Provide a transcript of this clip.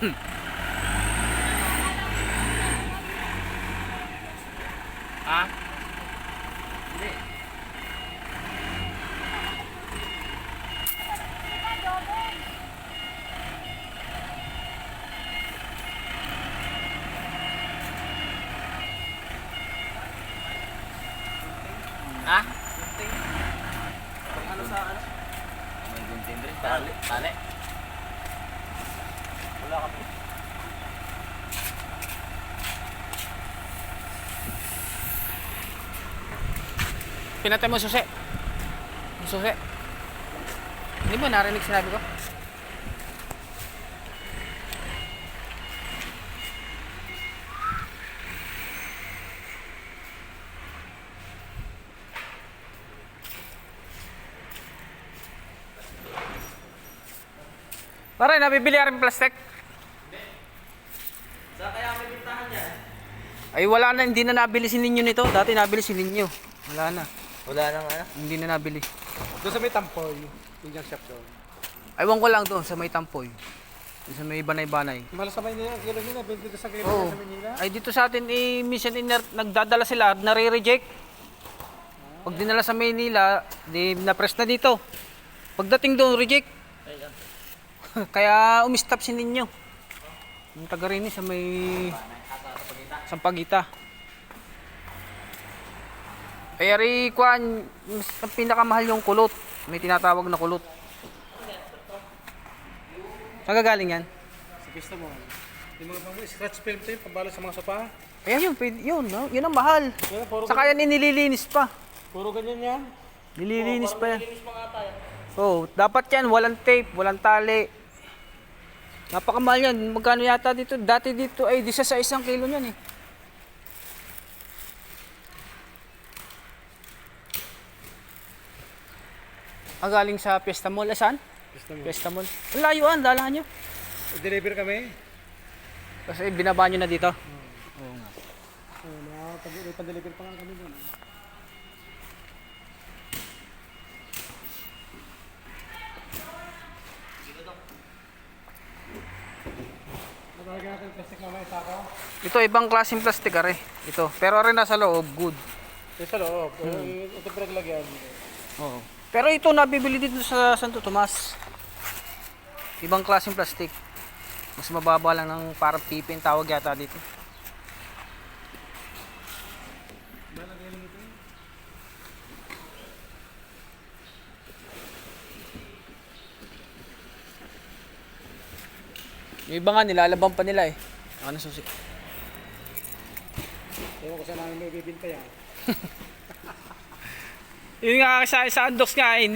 Ha? Hindi. Ha? Ano sa ano? May gunting rin. Tali. Tali. Ka. Pinatay mo susi. Susi. Hindi mo narinig sinabi ko? Pare, nabibili rin plastic? Saan kaya may bintahan yan? Ay wala na, hindi na nabili si Ninyo nito. Dati nabili si Ninyo. Wala na. Wala nang ano? Hindi na nabili. Doon sa may tampoy, yung junk shop doon. Aywan ko lang doon sa may tampoy. Doon sa may banay-banay. Malas sa Maynila, kilo nila, 22 sa kilo Oo. sa Maynila. Ay dito sa atin eh minsan iner- nagdadala sila, nare-reject. Pag dinala sa Maynila, di na-press na dito. Pagdating doon, reject. Kaya umistop si ninyo. Yung taga rin eh, sa may Sampagita. Kaya rin, kuhan, mas pinakamahal yung kulot. May tinatawag na kulot. Saan gagaling yan? Sa pista mo. Yung mga pang scratch film tape, pabalo sa mga sopa. Ayan yun, yun, no? yun ang mahal. Puro, Saka yan nililinis pa. puro ganyan yan. Nililinis pa yan. Oo, dapat yan, walang tape, walang tali. Napakamahal yan. Magkano yata dito? Dati dito ay di sa isang kilo niyan eh. Ah, galing sa Fiesta Mall. Saan? Pista mo. Fiesta Mall. Ang layo ah, dalahan nyo. I-deliver kami. Kasi binaba nyo na dito. Oo, na, pag, may pa-deliver pa nga kami doon. Ito, ibang klaseng plastic are. Ito. Pero rin nasa loob, good. Yung sa loob, hmm. ito pinaglagyan. Oo. Pero ito nabibili dito sa Santo Tomas. Ibang klaseng plastic. Mas mababa lang ng parang tipin tawag yata dito. Yung iba nga nilalaban pa nila eh. Ano susi? Ewan ko saan namin may bibinta yan. Yun nga sa, sa Andox nga eh,